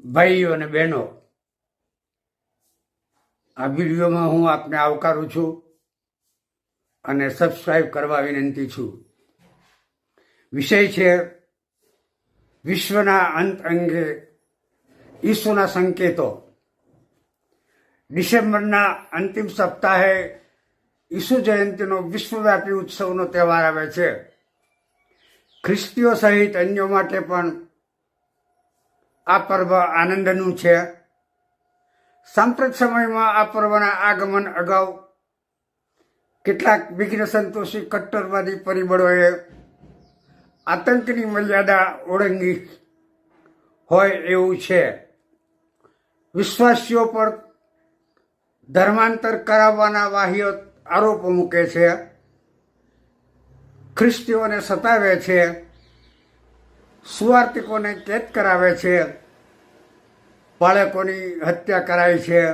ભાઈઓ અને બહેનો, આ વિડીયોમાં હું આપને આવકારું છું અને સબસ્ક્રાઈબ કરવા વિનંતી છું. વિષય છે વિશ્વના અંત અંગે ઈસુના સંકેતો. ડિસેમ્બરના અંતિમ સપ્તાહે ઈસુ જયંતિનો વિશ્વવ્યાપી ઉત્સવનો તહેવાર આવે છે. ખ્રિસ્તીઓ સહિત અન્યો માટે પણ આ પર્વ આનંદનું છે. સાંપ્રત સમયમાં આ પર્વના આગમન અગાઉ કેટલાક વિઘ્ન સંતોષી કટ્ટરવાદી પરિબળોએ આતંકની મર્યાદા ઓળંગી હોય એવું છે. વિશ્વાસીઓ પર ધર્માંતર કરાવવાના વાહ્યો આરોપો મૂકે છે. ખ્રિસ્તીઓને સતાવે છે. સુવાર્તિકોને કેદ કરાવે છે, બાળકોની હત્યા કરાય છે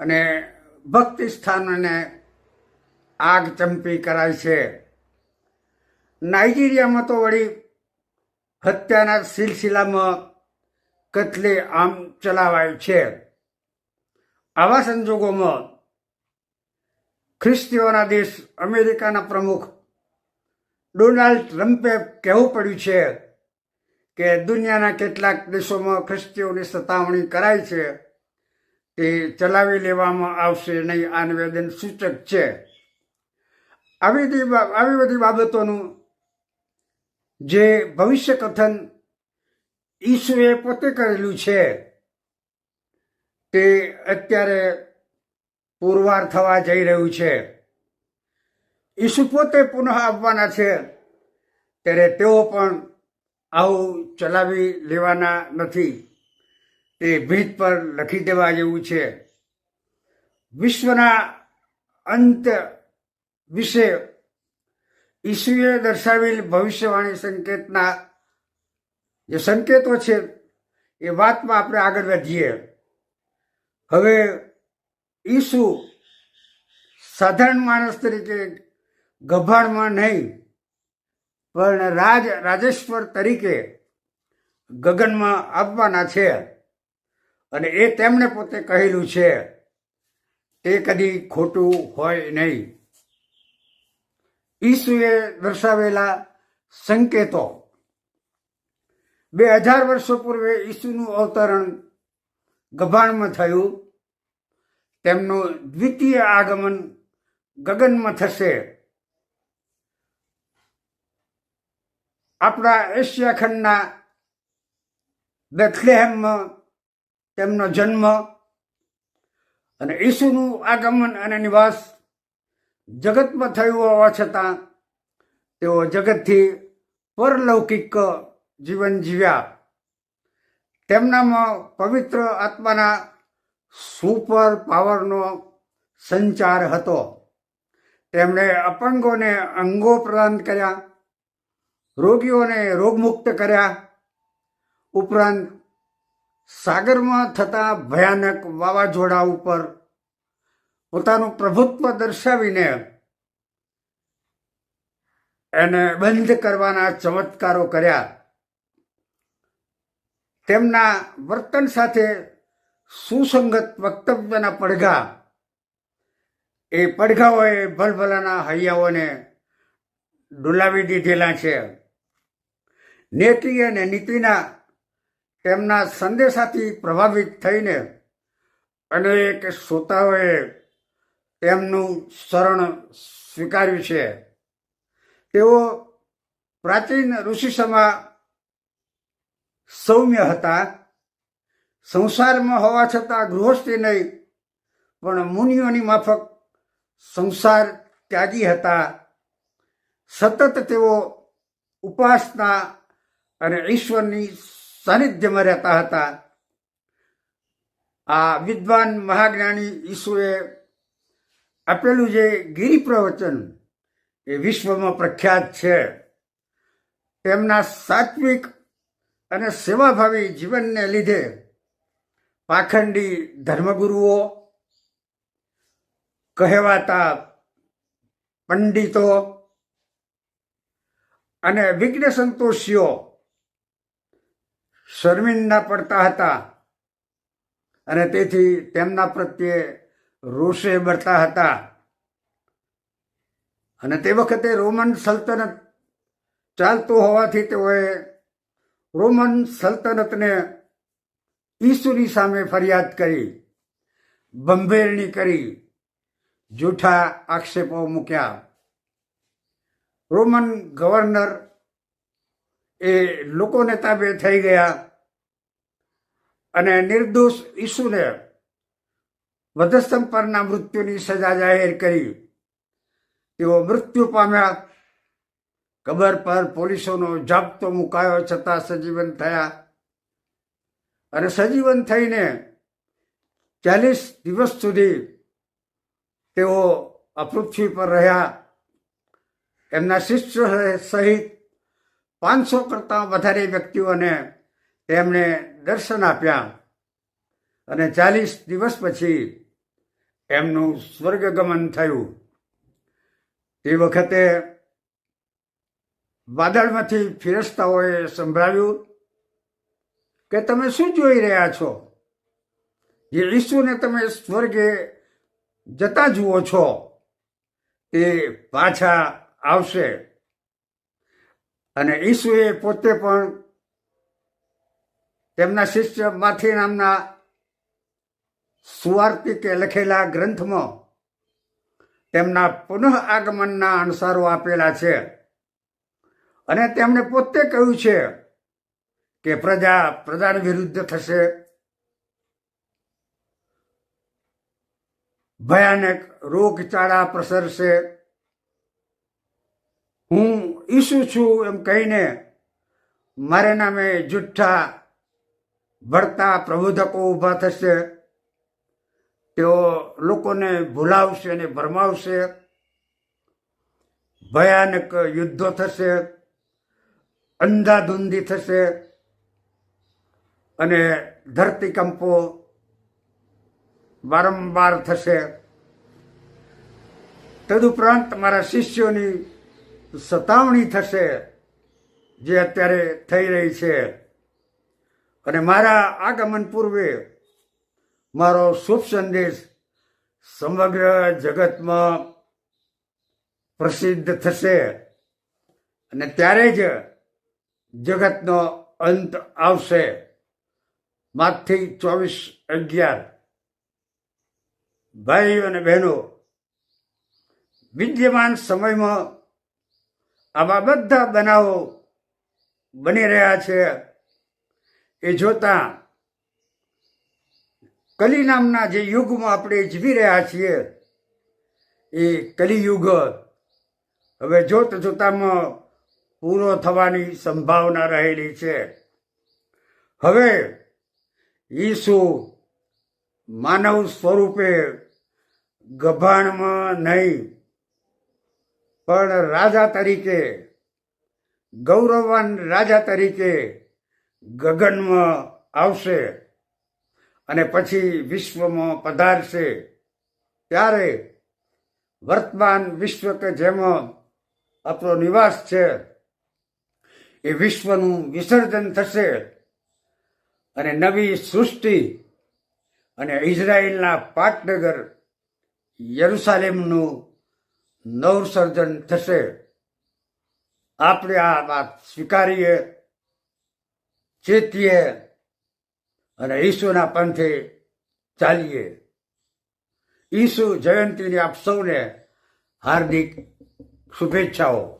અને ભક્તિ સ્થાનોને આગ ચંપી કરાય છે. નાઇજીરિયામાં તો વળી હત્યાના સિલસિલામાં કતલે આમ ચલાવાય છે. આવા સંજોગોમાં ખ્રિસ્તીઓના દેશ અમેરિકાના પ્રમુખ ડોનાલ્ડ ટ્રમ્પે કહેવું પડ્યું છે કે દુનિયાના કેટલાક દેશોમાં ખ્રિસ્તીઓની સતાવણી કરાય છે, તે ચલાવી લેવામાં આવશે નહીં, આ નિવેદન સૂચક છે. આવી બધી આવી બધી બાબતોનું જે ભવિષ્ય કથન ઈસુએ પોતે કરેલું છે, તે અત્યારે પુરવાર થવા જઈ રહ્યું છે. ઈસુ પોતે પુનઃ આવવાના છે, ત્યારે તેઓ પણ આવું ચલાવી લેવાના નથી. તે ભીત પર લખી દેવા જેવું છે. વિશ્વના અંત વિશે ઈસુએ દર્શાવેલ ભવિષ્યવાણી સંકેતના જે સંકેતો છે, એ વાતમાં આપણે આગળ વધીએ. હવે ઈસુ સાધારણ માણસ તરીકે ગભાણમાં નહીં, પણ રાજ, રાજેશ્વર તરીકે ગગનમાં આવવાના છે. અને એ તેમણે પોતે કહેલું છે, તે કદી ખોટું હોય નહીં. ઈસુએ દર્શાવેલા સંકેતો. બે હજાર વર્ષો પૂર્વે ઈસુનું અવતરણ ગભાણમાં થયું. તેમનું દ્વિતીય આગમન ગગનમાં થશે. આપણા એશિયા ખંડના બેથલેહેમમાં તેમનો જન્મ અને ઈસુનું આગમન અને નિવાસ જગતમાં થયું હોવા છતાં તેઓ જગતથી પરલૌકિક જીવન જીવ્યા. તેમનામાં પવિત્ર આત્માના સુપર પાવરનો સંચાર હતો. તેમણે અપંગોને અંગો પ્રદાન કર્યા. રોગીઓને રોગમુક્ત કર્યા. ઉપરાંત સાગરમાં થતા ભયાનક વાવાઝોડા ઉપર પોતાનું પ્રભુત્વ દર્શાવીને એને બંધ કરવાના ચમત્કારો કર્યા. તેમના વર્તન સાથે સુસંગત વક્તવ્યના પડઘા. એ પડઘાઓએ ભલભલાના હૈયાઓને ડુલાવી દીધેલા છે. નેતિ અને નીતિના તેમના સંદેશાથી પ્રભાવિત થઈને અનેક શ્રોતાઓએ તેમનું શરણ સ્વીકાર્યું છે. તેઓ પ્રાચીન ઋષિસમા સૌમ્ય હતા. સંસારમાં હોવા છતાં ગૃહસ્થી નહીં, પણ મુનિઓની માફક સંસાર ત્યાગી હતા. સતત તેઓ ઉપાસના અને ઈશ્વરની સાનિધ્યમાં રહેતા હતા. આ વિદ્વાન મહાજ્ઞાની ઈસુએ આપેલું જે ગિરિ પ્રવચન એ વિશ્વમાં પ્રખ્યાત છે. તેમના સાત્વિક અને સેવાભાવી જીવનને લીધે પાખંડી ધર્મગુરુઓ, કહેવાતા પંડિતો અને વિઘ્ન સંતોષીઓ શર્મિંદા પડતા હતા. અને તેથી તેમના પ્રત્યે રોષે બળતા હતા. અને તે વખતે રોમન સલ્તનત ચાલતું હોવાથી તેઓએ રોમન સલ્તનતને ઈસુની સામે ફરિયાદ કરી બંભેરણી કરી, જૂઠા આક્ષેપો મૂક્યા. રોમન ગવર્નર એ લોકોને તાબે થઈ ગયા. અને નિર્દોષ ઈસુને વધસ્તંભ પરના મૃત્યુની સજા જાહેર કરી. તેઓ મૃત્યુ પામ્યા. કબર પર પોલીસોનો જાપતો મુકાયો છતાં સજીવન થયા. અને સજીવન થઈને ચાલીસ દિવસ સુધી તેઓ આ પૃથ્વી પર રહ્યા. એમના શિષ્ય સહિત પાંચસો કરતાં વધારે વ્યક્તિઓને એમણે દર્શન આપ્યા અને ચાલીસ દિવસ પછી એમનું સ્વર્ગગમન થયું. તે વખતે વાદળમાંથી ફિરસ્તાઓએ સંભળાવ્યું કે તમે શું જોઈ રહ્યા છો? જે ઈસુને તમે સ્વર્ગે જતા જુઓ છો તે પાછા આવશે. અને ઈસુએ પોતે પણ તેમના શિષ્ય માથી નામના સુવાર્તિકે લખેલા ગ્રંથમાં તેમના પુનઃ આગમનના અણસારો આપેલા છે. અને તેમણે પોતે કહ્યું છે કે પ્રજા પ્રજાન વિરુદ્ધ થશે. ભયાનક રોગચાળા પ્રસરશે. હું ઈસુ છું એમ કહીને મારે નામે જુઠ્ઠા ભરતા પ્રબોધકો ઊભા થશે. તેઓ લોકોને ભૂલાવશે અને ભરમાવશે. ભયાનક યુદ્ધો થશે. અંધાધૂંધી થશે. અને ધરતીકંપો વારંવાર થશે. તદુપરાંત મારા શિષ્યોની સતાવણી થશે જે અત્યારે થઈ રહી છે. અને મારા આગમન પૂર્વે મારો શુભ સંદેશ સમગ્ર જગતમાં પ્રસિદ્ધ થશે. અને ત્યારે જ જગતનો અંત આવશે. માથી ચોવીસ અગિયાર. ભાઈઓ અને બહેનો, વિદ્યમાન સમયમાં આવા બધા બનાવો બની રહ્યા છે. એ જોતા કલી નામના જે યુગમાં આપણે જીવી રહ્યા છીએ, એ કલિયુગ હવે જોત જોતામાં પૂરો થવાની સંભાવના રહેલી છે. હવે ઈસુ માનવ સ્વરૂપે ગભાણમાં નહીં પણ રાજા તરીકે, ગૌરવવાન રાજા તરીકે ગગનમાં આવશે અને પછી વિશ્વમાં પધારશે. ત્યારે વર્તમાન વિશ્વ કે જેમાં આપણો નિવાસ છે, એ વિશ્વનું વિસર્જન થશે અને નવી સૃષ્ટિ અને ઇઝરાયલના પાટનગર યરુસાલેમનું નવસર્જન થશે. આપણે આ વાત સ્વીકારીએ, ચેતીએ અને ઈસુના પંથે ચાલીએ. ઈસુ જયંતીની આપ સૌને હાર્દિક શુભેચ્છાઓ.